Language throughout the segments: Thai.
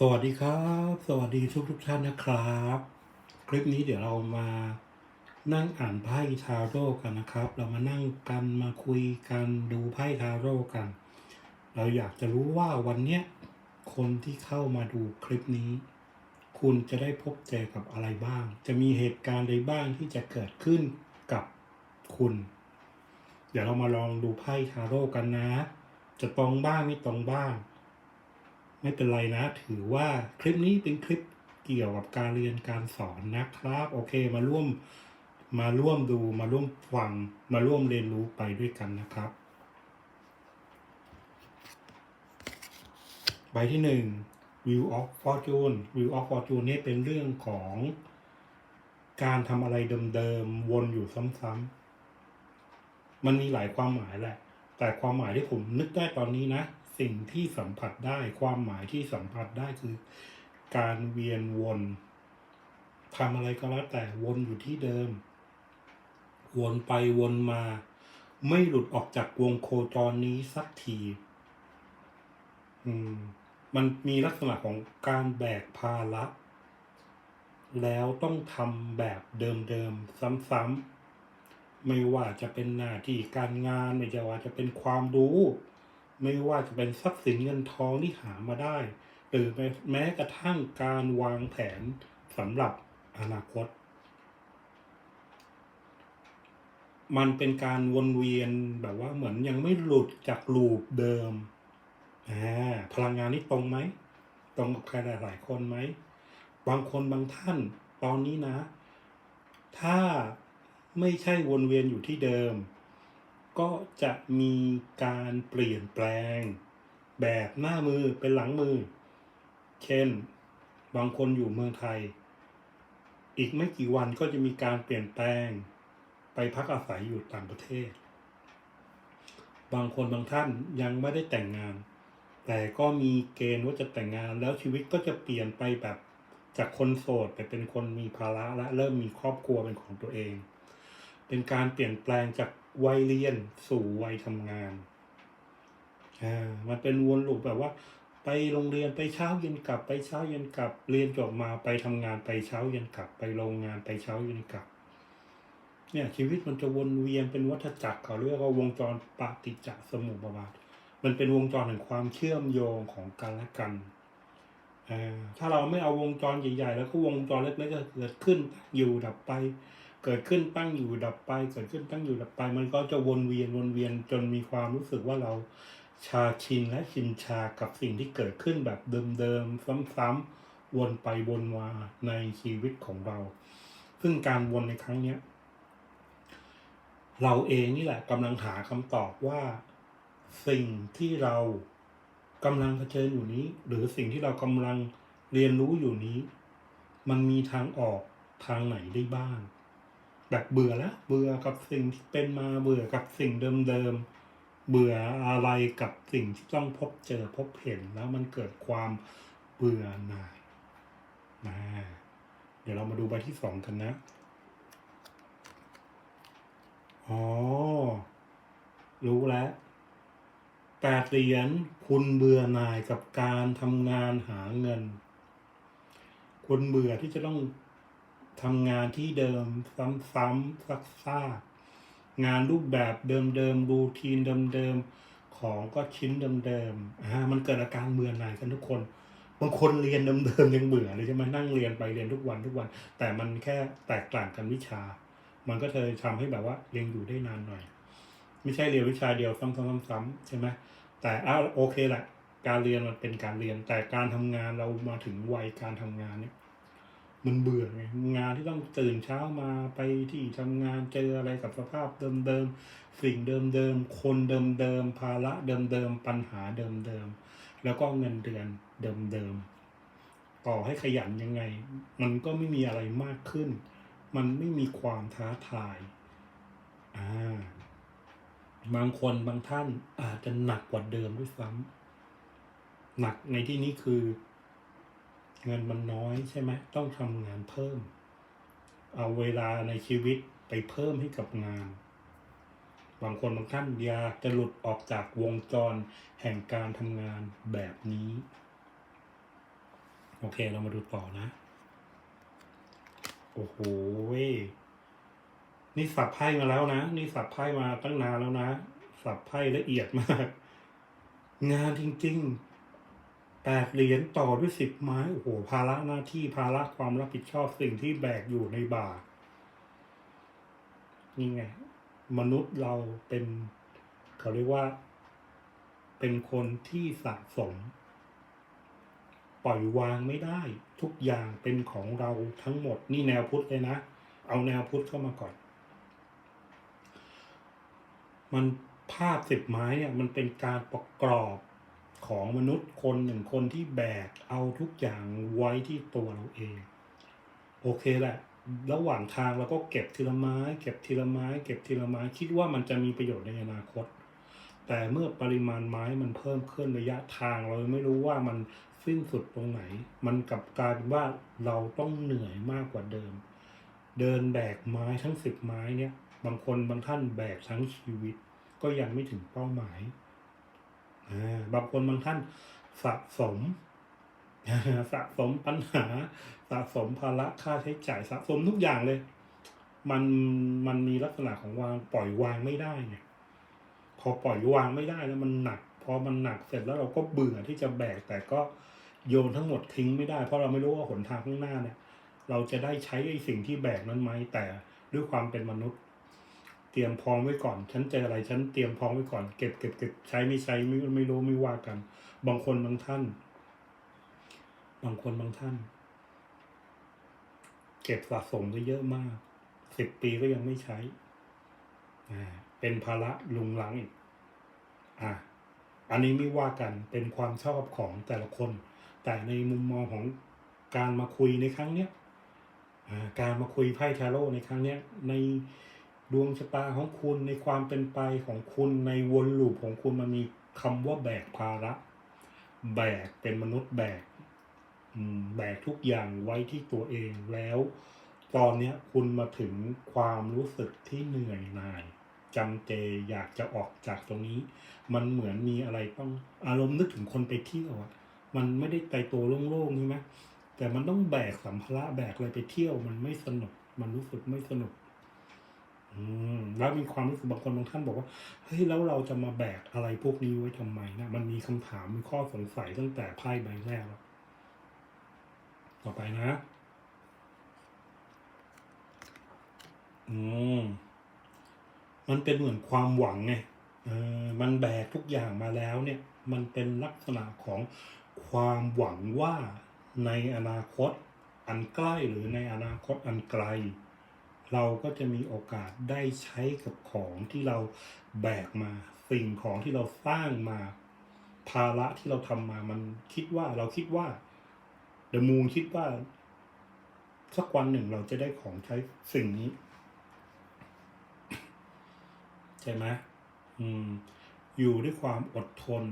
สวัสดีครับ สวัสดีทุกทุกท่านนะครับ คลิปนี้เดี๋ยวเรามานั่งอ่านไพ่ทาโร่กันนะครับ เรามานั่งกันมาคุยกันดูไพ่ทาโร่กัน เราอยากจะรู้ว่าวันเนี้ยคนที่เข้ามาดูคลิปนี้ คุณจะได้พบเจอกับอะไรบ้าง จะมีเหตุการณ์ใดบ้างที่จะเกิดขึ้นกับคุณ เดี๋ยวเรามาลองดูไพ่ทาโร่กันนะ จะตรงบ้างไม่ตรงบ้าง ไม่เป็นไรนะ ถือว่าคลิปนี้เป็นคลิปเกี่ยวกับการเรียนการสอนนะครับ โอเคมาร่วมมาร่วมดูมาร่วมฟังมาร่วมเรียนรู้ไปด้วยกันนะครับ ใบที่หนึ่ง View of Fortune View of Fortune นี่เป็นเรื่องของการทำอะไรเดิมๆ วนอยู่ซ้ำๆมันมีหลายความหมายแหละ แต่ความหมายที่ผมนึกได้ตอนนี้นะ สิ่งที่สัมผัสได้ความหมายที่สัมผัสได้คือ การเวียนวนทำอะไรก็แล้วแต่วนอยู่ที่เดิม วนไปวนมา ไม่หลุดออกจากวงโคจรนี้สักที อืม มันมีลักษณะของการแบกภาระแล้วต้องทำแบบเดิมๆซ้ำๆไม่ว่าจะเป็นหน้าที่การงาน ไม่ว่าจะเป็นความรู้ ไม่ว่าจะเป็นทรัพย์สินเงินทองที่หามาได้ หรือแม้กระทั่งการวางแผนสำหรับอนาคต มันเป็นการวนเวียนแบบว่าเหมือนยังไม่หลุดจากลูปเดิมพลังงานนี้ตรงไหม ตรงกับใครหลายๆคนไหม บางคนบางท่านตอนนี้นะ ถ้าไม่ใช่วนเวียนอยู่ที่เดิม ก็จะมีการเปลี่ยนแปลง แบบหน้ามือเป็นหลังมือ เช่น บางคนอยู่เมืองไทย อีกไม่กี่วันก็จะมีการเปลี่ยนแปลง ไปพักอาศัยอยู่ต่างประเทศ บางคนบางท่านยังไม่ได้แต่งงาน แต่ก็มีเกณฑ์ว่าจะแต่งงานแล้วชีวิตก็จะเปลี่ยนไปแบบจากคนโสดไปเป็นคนมีภาระและเริ่มมีครอบครัวเป็นของตัวเอง เป็นการเปลี่ยนแปลงจากวัยเรียนสู่วัยทำงาน อ่า มันเป็นวนลูปแบบว่า ไปโรงเรียนไปเช้าเย็นกลับ ไปเช้าเย็นกลับ เรียนจบมาไปทำงานไปเช้าเย็นกลับ ไปโรงงานไปเช้าเย็นกลับ เนี่ยชีวิตมันจะวนเวียนเป็นวัฏจักรเขาเรียกว่าวงจรปฏิจจสมุปบาท มันเป็นวงจรแห่งความเชื่อมโยงของกันและกันอ่าถ้าเราไม่เอาวงจรใหญ่ๆ แล้วก็วงจรเล็กๆก็เกิดขึ้นอยู่ดับไป เกิดขึ้นตั้งอยู่ดับไป เกิดขึ้นตั้งอยู่ดับไป มันก็จะวนเวียนวนเวียนจนมีความรู้สึกว่าเราชาชินและชินชากับสิ่งที่เกิดขึ้นแบบเดิมๆซ้ำๆวนไปวนมาในชีวิตของเรา ซึ่งการวนในครั้งเนี้ยเราเองนี่แหละกำลังหาคำตอบว่า สิ่งที่เรากำลังเผชิญอยู่นี้ หรือสิ่งที่เรากำลังเรียนรู้อยู่นี้ มันมีทางออกทางไหนได้บ้าง แบบเบื่อแล้วเบื่อกับสิ่งที่เป็นมาเบื่อกับสิ่งเดิมๆเบื่ออะไรกับสิ่งที่ต้องพบเจอพบเห็นแล้วมันเกิดความเบื่อหน่ายมาเดี๋ยวเรามาดูใบที่สองกันนะอ๋อรู้แล้วแปดเหรียญคุณเบื่อหน่ายกับการทำงานหาเงิน คุณเบื่อที่จะต้อง ทำงานที่เดิมซ้ำๆซักซากงานรูปแบบเดิมๆรูทีนเดิมๆของก็ชิ้นเดิมๆอ่ามันเกิดอาการเบื่อหน่ายกันทุกคนบางคนเรียนเดิมๆยังเบื่อเลยใช่ไหมนั่งเรียนไปเรียนทุกวันทุกวัน แต่มันแค่แตกต่างกันวิชา มันก็เลยทำให้แบบว่าเรียังอยู่ได้นานหน่อย ไม่ใช่เรียนวิชาเดียวซ้ำๆๆๆใช่ไหมแต่อ้าวโอเคแหละการเรียนมันเป็นการเรียนแต่การทำงานเรามาถึงวัยการทำงานเนี่ย มันเบื่อไงงานที่ต้องตื่นเช้ามาไปที่ทำงานเจออะไรกับสภาพเดิมๆสิ่งเดิมๆคนเดิมๆภาระเดิมๆปัญหาเดิมๆแล้วก็เงินเดือนเดิมๆต่อให้ขยันยังไง มันก็ไม่มีอะไรมากขึ้น มันไม่มีความท้าทายอ่าบางคนบางท่านอาจจะหนักกว่าเดิมด้วยซ้ำหนักในที่นี้คือ เงินมันน้อยใช่ไหมต้องทำงานเพิ่ม เอาเวลาในชีวิตไปเพิ่มให้กับงาน บางคนบางท่านอยากจะหลุดออกจากวงจรแห่งการทำงานแบบนี้ โอเคเรามาดูต่อนะ โอ้โหเว้ยนี่สับไพ่มาแล้วนะ นี่สับไพ่มาตั้งนานแล้วนะ สับไพ่ละเอียดมาก งานจริง ๆ แปดเหรียญต่อด้วยสิบไม้โอ้โหภาระหน้าที่ภาระความรับผิดชอบสิ่งที่แบกอยู่ในบ่านี่ไง มนุษย์เราเป็นเขาเรียกว่า เป็นคนที่สะสม ปล่อยวางไม่ได้ ทุกอย่างเป็นของเราทั้งหมด นี่แนวพุทธเลยนะ เอาแนวพุทธเข้ามาก่อน มันภาพสิบไม้เนี่ย มันเป็นการประกอบ ของมนุษย์คนหนึ่งคนที่แบกเอาทุกอย่างไว้ที่ตัวเราเอง โอเคแหละ ระหว่างทางเราก็เก็บทีละไม้ เก็บทีละไม้ เก็บทีละไม้คิดว่ามันจะมีประโยชน์ในอนาคต แต่เมื่อปริมาณไม้มันเพิ่มขึ้นระยะทางเราไม่รู้ว่ามันสิ้นสุดตรงไหน มันกลับกลายเป็นว่าเราต้องเหนื่อยมากกว่าเดิม เดินแบกไม้ทั้งสิบไม้เนี่ย บางคนบางท่านแบกทั้งชีวิต ก็ยังไม่ถึงเป้าหมาย บางคนบางท่านสะสมสะสมปัญหา สะสมภาระค่าใช้จ่ายสะสมทุกอย่างเลย มันมันมีลักษณะของวางปล่อยวางไม่ได้ไงพอปล่อยวางไม่ได้แล้วมันหนักพอมันหนักเสร็จแล้วเราก็เบื่อที่จะแบกแต่ก็โยนทั้งหมดทิ้งไม่ได้ เพราะเราไม่รู้ว่าหนทางข้างหน้าเนี่ย เราจะได้ใช้ไอ้สิ่งที่แบกนั้นไหมแต่ด้วยความเป็นมนุษย์ ตรียมพร้อมไว้ก่อน ฉันเจออะไรฉันเตรียมพร้อมไว้ก่อน เก็บเก็บเก็บใช้ไม่ใช้ไม่ไม่รู้ไม่ว่ากัน บางคนบางท่าน บางคนบางท่าน เก็บสะสมไว้เยอะมากสิบปีก็ยังไม่ใช้อ่าเป็นภาระลุงหลังอีกอะอันนี้ไม่ว่ากันเป็นความชอบของแต่ละคน แต่ในมุมมองของการมาคุยในครั้งเนี้ยอ่าการมาคุยไพ่ทาโร่ในครั้งเนี้ยใน ดวงชะตาของคุณในความเป็นไปของคุณในวนลูปของคุณมันมีคำว่าแบกภาระ แบกเป็นมนุษย์แบกแบกทุกอย่างไว้ที่ตัวเองแล้ว ตอนนี้คุณมาถึงความรู้สึกที่เหนื่อยหน่ายจำเจอยากจะออกจากตรงนี้ มันเหมือนมีอะไรต้องอารมณ์นึกถึงคนไปเที่ยวอะมันไม่ได้ไปตัวโล่งๆใช่ไหมแต่มันต้องแบกสัมภาระแบกอะไรไปเที่ยว มันไม่สนุกมันรู้สึกไม่สนุก อืมแล้วมีความรู้สึกบางคนบางท่านบอกว่าเฮ้ยแล้วเราจะมาแบกอะไรพวกนี้ไว้ทำไมนะมันมีคำถามมีข้อสงสัยตั้งแต่ไพ่ใบแรกแล้วต่อไปนะ อืมมันเป็นเหมือนความหวังไงเออมันแบกทุกอย่างมาแล้วเนี่ย มันเป็นลักษณะของความหวังว่าในอนาคตอันใกล้หรือในอนาคตอันไกล เราก็จะมีโอกาสได้ใช้กับของที่เราแบกมาสิ่งของที่เราสร้างมา ภาระที่เราทำมามันคิดว่าเราคิดว่าเดอะมูนคิดว่า สักวันหนึ่งเราจะได้ของใช้สิ่งนี้ ใช่ไหมอืม อยู่ด้วยความอดทน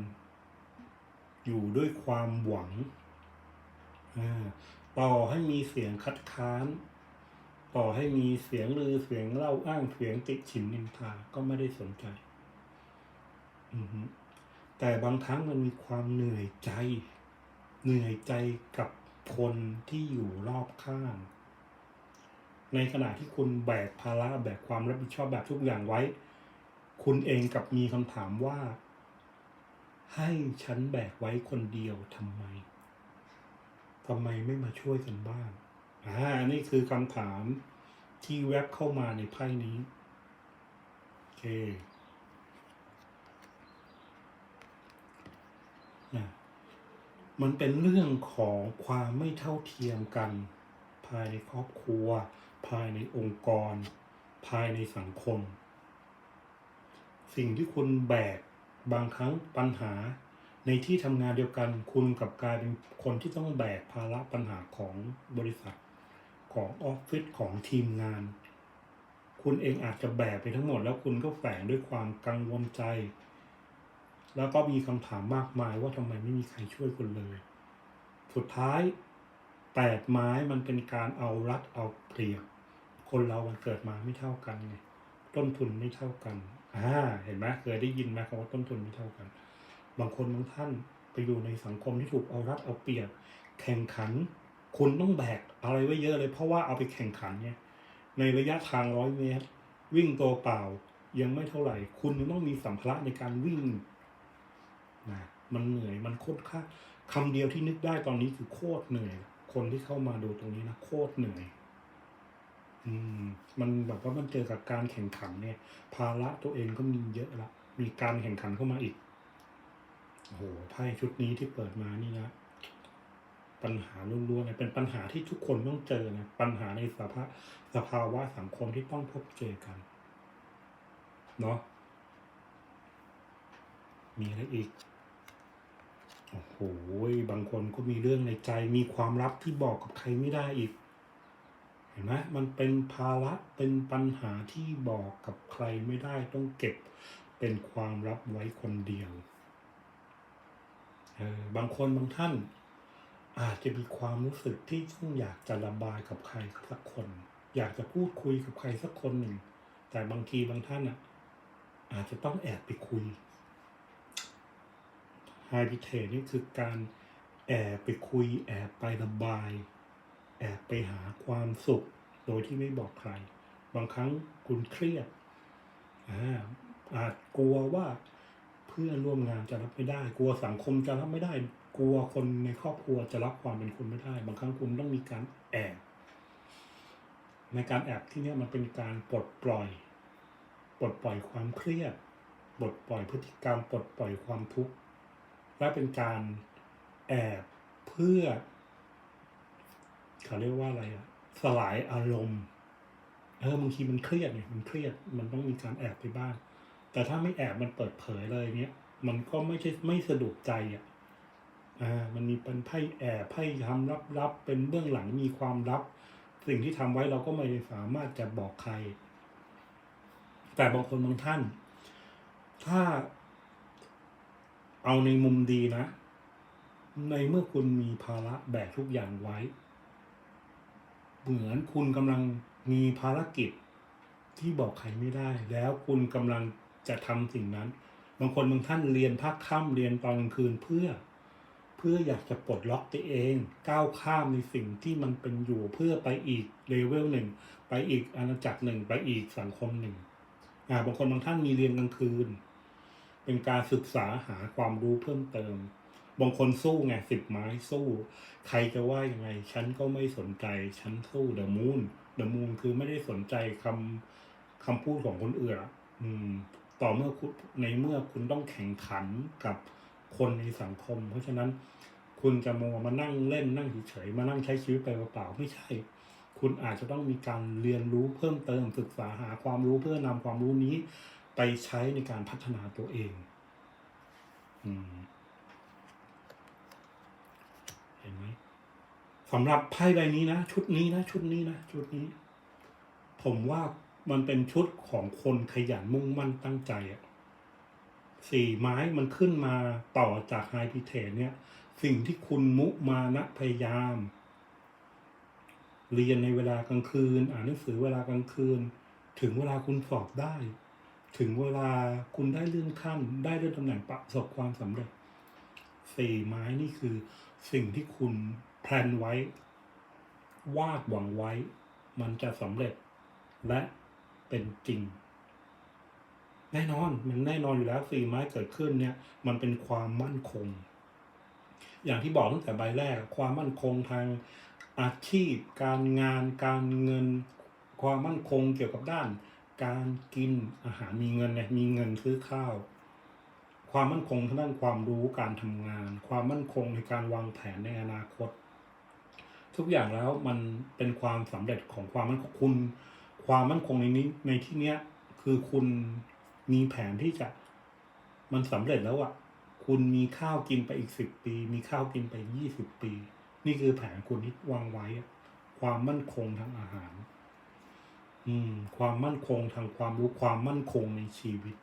อยู่ด้วยความหวังอ่าต่อให้มีเสียงคัดค้าน ต่อให้มีเสียงลือเสียงเล่าอ้างเสียงติฉินนินทาก็ไม่ได้สนใจอือฮึแต่บางครั้งมันมีความเหนื่อยใจ เหนื่อยใจกับคนที่อยู่รอบข้าง ในขณะที่คุณแบกภาระแบกความรับผิดชอบแบบทุกอย่างไว้ คุณเองกับมีคำถามว่า ให้ฉันแบกไว้คนเดียวทำไมทำไมไม่มาช่วยกันบ้าง อ่านนี้คือคำถามที่แวบเข้ามาในไพ่นี้ โอเคนะมันเป็นเรื่องของความไม่เท่าเทียมกัน ภายในครอบครัว ภายในองค์กร ภายในสังคม สิ่งที่คุณแบกบางครั้งปัญหาในที่ทำงานเดียวกันคุณกับกลายเป็นคนที่ต้องแบกภาระปัญหาของบริษัท ของออฟฟิศของทีมงาน คุณเองอาจจะแบกไปทั้งหมด แล้วคุณก็แฝงด้วยความกังวลใจ แล้วก็มีคำถามมากมายว่าทำไมไม่มีใครช่วยคุณเลย สุดท้ายแปดไม้มันเป็นการเอารัดเอาเปรียบคนเรามันเกิดมาไม่เท่ากันไงต้นทุนไม่เท่ากันอ่าเห็นไหมเคยได้ยินไหมคำว่าต้นทุนไม่เท่ากัน บางคนบางท่านไปอยู่ในสังคมที่ถูกเอารัดเอาเปรียบ แข่งขัน คุณต้องแบกอะไรไว้เยอะเลย เพราะว่าเอาไปแข่งขันเนี่ย ในระยะทางร้อยเมตร วิ่งตัวเปล่ายังไม่เท่าไหร่ คุณยังต้องมีสัมภาระในการวิ่งนะมันเหนื่อยมันโคตรค่าคำเดียวที่นึกได้ตอนนี้คือโคตรเหนื่อย คนที่เข้ามาดูตรงนี้นะโคตรเหนื่อย อืม มันแบบว่ามันเจอกับการแข่งขันเนี่ย ภาระตัวเองก็มีเยอะละมีการแข่งขันเข้ามาอีกโอ้โหไพ่ชุดนี้ที่เปิดมานี่นะ ปัญหาล้วนๆเลยเป็นปัญหาที่ทุกคนต้องเจอนะปัญหาในสภาสภาวะสังคมที่ต้องพบเจอกันเนาะมีอะไรอีกโอ้โหบางคนก็มีเรื่องในใจมีความลับที่บอกกับใครไม่ได้อีก เห็นไหมมันเป็นภาระเป็นปัญหาที่บอกกับใครไม่ได้ต้องเก็บเป็นความลับไว้คนเดียวเออบางคนบางท่าน อาจจะมีความรู้สึกที่ต้องอยากจะระบายกับใครสักคน อยากจะพูดคุยกับใครสักคนหนึ่ง แต่บางทีบางท่านอะ อาจจะต้องแอบไปคุยไฮพิเทนี่คือการแอบไปคุย แอบไประบาย แอบไปหาความสุข โดยที่ไม่บอกใคร บางครั้งคุณเครียดอาอาจกลัวว่าเพื่อนร่วมงานจะรับไม่ได้ กลัวสังคมจะรับไม่ได้ กลัวคนในครอบครัวจะรับความเป็นคุณไม่ได้ บางครั้งคุณต้องมีการแอบในการแอบที่เนี้ยมันเป็นการปลดปล่อย ปลดปล่อยความเครียด ปลดปล่อยพฤติกรรม ปลดปล่อยความทุกข์ และเป็นการแอบเพื่อ เขาเรียกว่าอะไรอะสลายอารมณ์ เออบางทีมันเครียดเนี่ยมันเครียด มันต้องมีการแอบไปบ้าง แต่ถ้าไม่แอบมันเปิดเผยเลยเนี้ย มันก็ไม่ใช่ไม่สะดวกใจอะ อ่ามันมีเป็นไพ่แอบไพ่ทำลับๆเป็นเบื้องหลังมีความลับ สิ่งที่ทำไว้เราก็ไม่สามารถจะบอกใคร แต่บางคนบางท่าน ถ้าเอาในมุมดีนะ ในเมื่อคุณมีภาระแบกทุกอย่างไว้ เหมือนคุณกำลังมีภารกิจที่บอกใครไม่ได้ แล้วคุณกำลังจะทำสิ่งนั้น บางคนบางท่านเรียนภาคค่ำเรียนตอนกลางคืนเพื่อ พื่ออยากจะปลดล็อกตัวเอง ก้าวข้ามในสิ่งที่มันเป็นอยู่เพื่อไปอีกเลเวลหนึ่งไปอีกอาณาจักรหนึ่งไปอีกสังคมหนึ่งอ่าบางคนบางท่านมีเรียนกลางคืน เป็นการศึกษาหาความรู้เพิ่มเติม บางคนสู้ไงสิบไม้สู้ ใครจะว่ายังไง ฉันก็ไม่สนใจฉันสู้เดอะมูนเดอะมูนคือไม่ได้สนใจคำคำพูดของคนอื่นอะอืม ต่อเมื่อในเมื่อคุณต้องแข่งขันกับ คนในสังคม เพราะฉะนั้นคุณจะมัวมานั่งเล่นนั่งเฉยๆมานั่งใช้ชีวิตไปเปล่าๆไม่ใช่ คุณอาจจะต้องมีการเรียนรู้เพิ่มเติมศึกษาหาความรู้เพื่อนำความรู้นี้ ไปใช้ในการพัฒนาตัวเองอืมเห็นไหมสำหรับไพ่ใบนี้นะชุดนี้นะชุดนี้นะชุดนี้ ผมว่ามันเป็นชุดของคนขยันมุ่งมั่นตั้งใจอะ สี่ไม้มันขึ้นมาต่อจากไฮพิเทนเนี่ย สิ่งที่คุณมุมานะพยายาม เรียนในเวลากลางคืน อ่านหนังสือเวลากลางคืน ถึงเวลาคุณสอบได้ ถึงเวลาคุณได้เลื่อนขั้น ได้เลื่อนตำแหน่งประสบความสำเร็จสี่ไม้นี่คือสิ่งที่คุณแพลนไว้ วาดหวังไว้ มันจะสำเร็จ และเป็นจริง แน่นอนมันแน่นอนอยู่แล้วสี่ไม้เกิดขึ้นเนี่ยมันเป็นความมั่นคง อย่างที่บอกตั้งแต่ใบแรก ความมั่นคงทางอาชีพ การงาน การเงิน ความมั่นคงเกี่ยวกับด้าน การกินอาหารมีเงินเนี่ยมีเงินซื้อข้าว ความมั่นคงทางด้านความรู้การทำงาน ความมั่นคงในการวางแผนในอนาคต ทุกอย่างแล้วมันเป็นความสำเร็จของความมั่นคงคุณ ความมั่นคงในนี้ในที่เนี้ยคือคุณ มีแผนที่จะมันสำเร็จแล้วอะ่ะ คุณมีข้าวกินไปอีกสิบปี มีข้าวกินไปยี่สิบปี นี่คือแผนคุณที่วางไว้อะความมั่นคงทางอาหาร อืม ความมั่นคงทางความรู้ความมั่นคงในชีวิต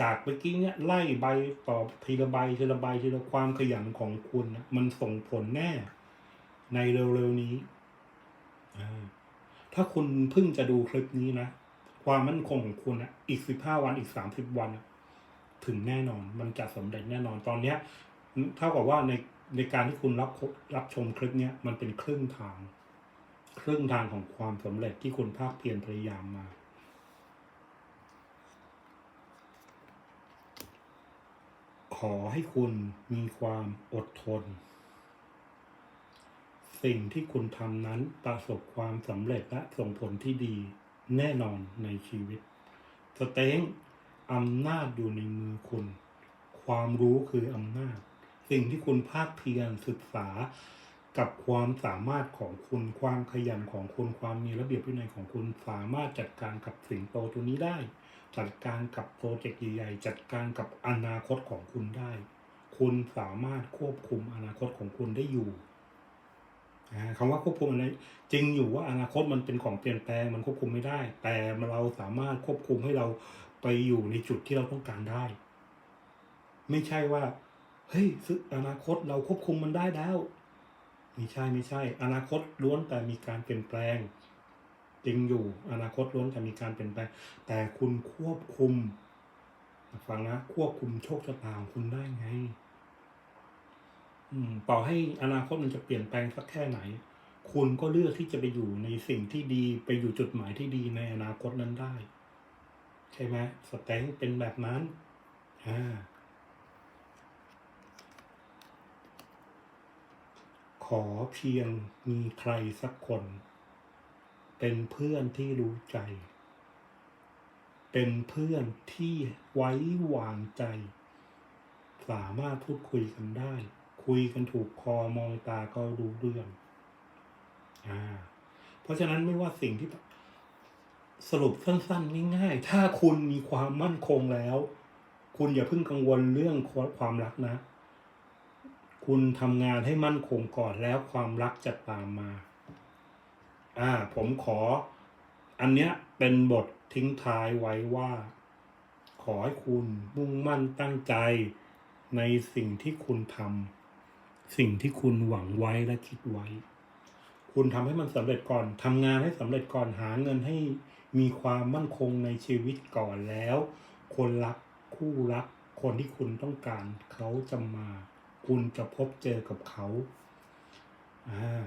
จากเมื่อกี้เนี่ยไล่ใบต่อทีละใบทีละใบทีละความขยันของคุณนะมันส่งผลแน่ ในเร็วๆนี้อ่าถ้าคุณเพิ่งจะดูคลิปนี้นะ ความมั่นคงของคุณนะอีกสิบห้าวันอีกสามสิบวันถึงแน่นอน มันจะสำเร็จแน่นอนตอนเนี้ยเท่ากับว่าในในการที่คุณรับรับชมคลิปเนี้ยมันเป็นครึ่งทาง ครึ่งทางของความสำเร็จที่คุณภาคเพียรพยายามมาขอให้คุณมีความอดทน สิ่งที่คุณทำนั้นประสบความสำเร็จและส่งผลที่ดี แน่นอนในชีวิต สเต็งอำนาจอยู่ในมือคุณ ความรู้คืออำนาจ สิ่งที่คุณภาคเพียรศึกษากับความสามารถของคุณความขยันของคุณความมีระเบียบวินัยของคุณสามารถจัดการกับสิ่งโตตัวนี้ได้ จัดการกับโปรเจกต์ใหญ่ๆจัดการกับอนาคตของคุณได้ คุณสามารถควบคุมอนาคตของคุณได้อยู่ อ่าคำว่าควบคุมอะไรจริงอยู่ว่าอนาคตมันเป็นของเปลี่ยนแปลงมันควบคุมไม่ได้ แต่เราสามารถควบคุมให้เราไปอยู่ในจุดที่เราต้องการได้ ไม่ใช่ว่าเฮ้ยซึ่งอนาคตเราควบคุมมันได้แล้วไม่ใช่ไม่ใช่ อนาคตล้วนแต่มีการเปลี่ยนแปลง จริงอยู่อนาคตล้วนแต่มีการเปลี่ยนแปลง แต่คุณควบคุมฟังนะควบคุมโชคชะตาของคุณได้ไง ต่อให้อนาคตมันจะเปลี่ยนแปลงสักแค่ไหน คุณก็เลือกที่จะไปอยู่ในสิ่งที่ดีไปอยู่จุดหมายที่ดีในอนาคตนั้นได้ ใช่ไหมสแตงเป็นแบบนั้นอ่าขอเพียงมีใครสักคน เป็นเพื่อนที่รู้ใจ เป็นเพื่อนที่ไว้วางใจ สามารถพูดคุยกันได้ คุยกันถูกคอมองตาก็รู้เรื่องอ่าเพราะฉะนั้นไม่ว่าสิ่งที่สรุปสั้นๆง่ายๆถ้าคุณมีความมั่นคงแล้ว คุณอย่าเพิ่งกังวลเรื่องความรักนะ คุณทำงานให้มั่นคงก่อนแล้วความรักจะตามมา อ่า ผมขอ อันเนี้ยเป็นบททิ้งท้ายไว้ว่า ขอให้คุณมุ่งมั่นตั้งใจในสิ่งที่คุณทำ สิ่งที่คุณหวังไว้และคิดไว้ คุณทำให้มันสำเร็จก่อนทำงานให้สำเร็จก่อนหาเงินให้มีความมั่นคงในชีวิตก่อนแล้ว คนรักคู่รัก คนที่คุณต้องการเขาจะมา คุณจะพบเจอกับเขาอ่า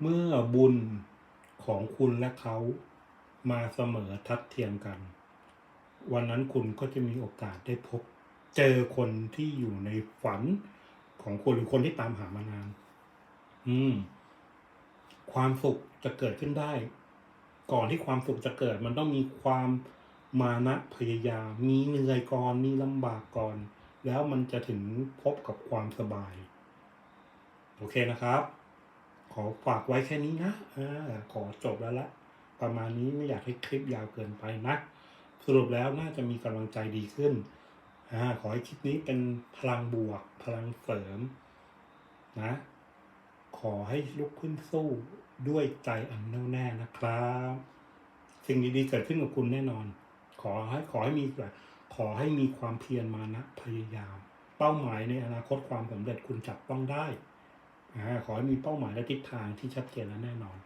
เมื่อบุญของคุณและเขามาเสมอทัดเทียมกัน วันนั้นคุณก็จะมีโอกาสได้พบ เจอคนที่อยู่ในฝัน ของคุณหรือคนที่ตามหามานาน อืม ความสุขจะเกิดขึ้นได้ ก่อนที่ความสุขจะเกิด มันต้องมีความมานะพยายามมีเหนื่อยก่อนมีลำบากก่อน แล้วมันจะถึงพบกับความสบาย โอเคนะครับ ขอฝากไว้แค่นี้นะอ่าขอจบแล้วละประมาณนี้ไม่อยากให้คลิปยาวเกินไปนะสรุปแล้วน่าจะมีกำลังใจดีขึ้น อ่าขอให้คลิปนี้เป็นพลังบวก พลังเสริมนะ ขอให้ลุกขึ้นสู้ด้วยใจอันแน่วแน่นะครับ สิ่งดีๆเกิดขึ้นกับคุณแน่นอน ขอให้ขอให้มีขอให้มีความเพียรมานะพยายาม เป้าหมายในอนาคตความสำเร็จคุณจับต้องได้อ่าขอให้มีเป้าหมายและทิศทางที่ชัดเจนและแน่นอน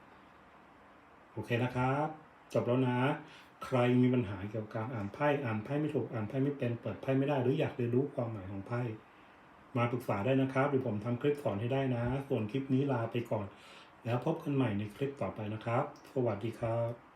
โอเคนะครับ จบแล้วนะ ใครมีปัญหาเกี่ยวกับการอ่านไพ่อ่านไพ่ไม่ถูกอ่านไพ่ไม่เป็นเปิดไพ่ไม่ได้หรืออยากเรียนรู้ความหมายของไพ่มาปรึกษาได้นะครับเดี๋ยวผมทำคลิปสอนให้ได้นะ ส่วนคลิปนี้ลาไปก่อน แล้วพบกันใหม่ในคลิปต่อไปนะครับ สวัสดีครับ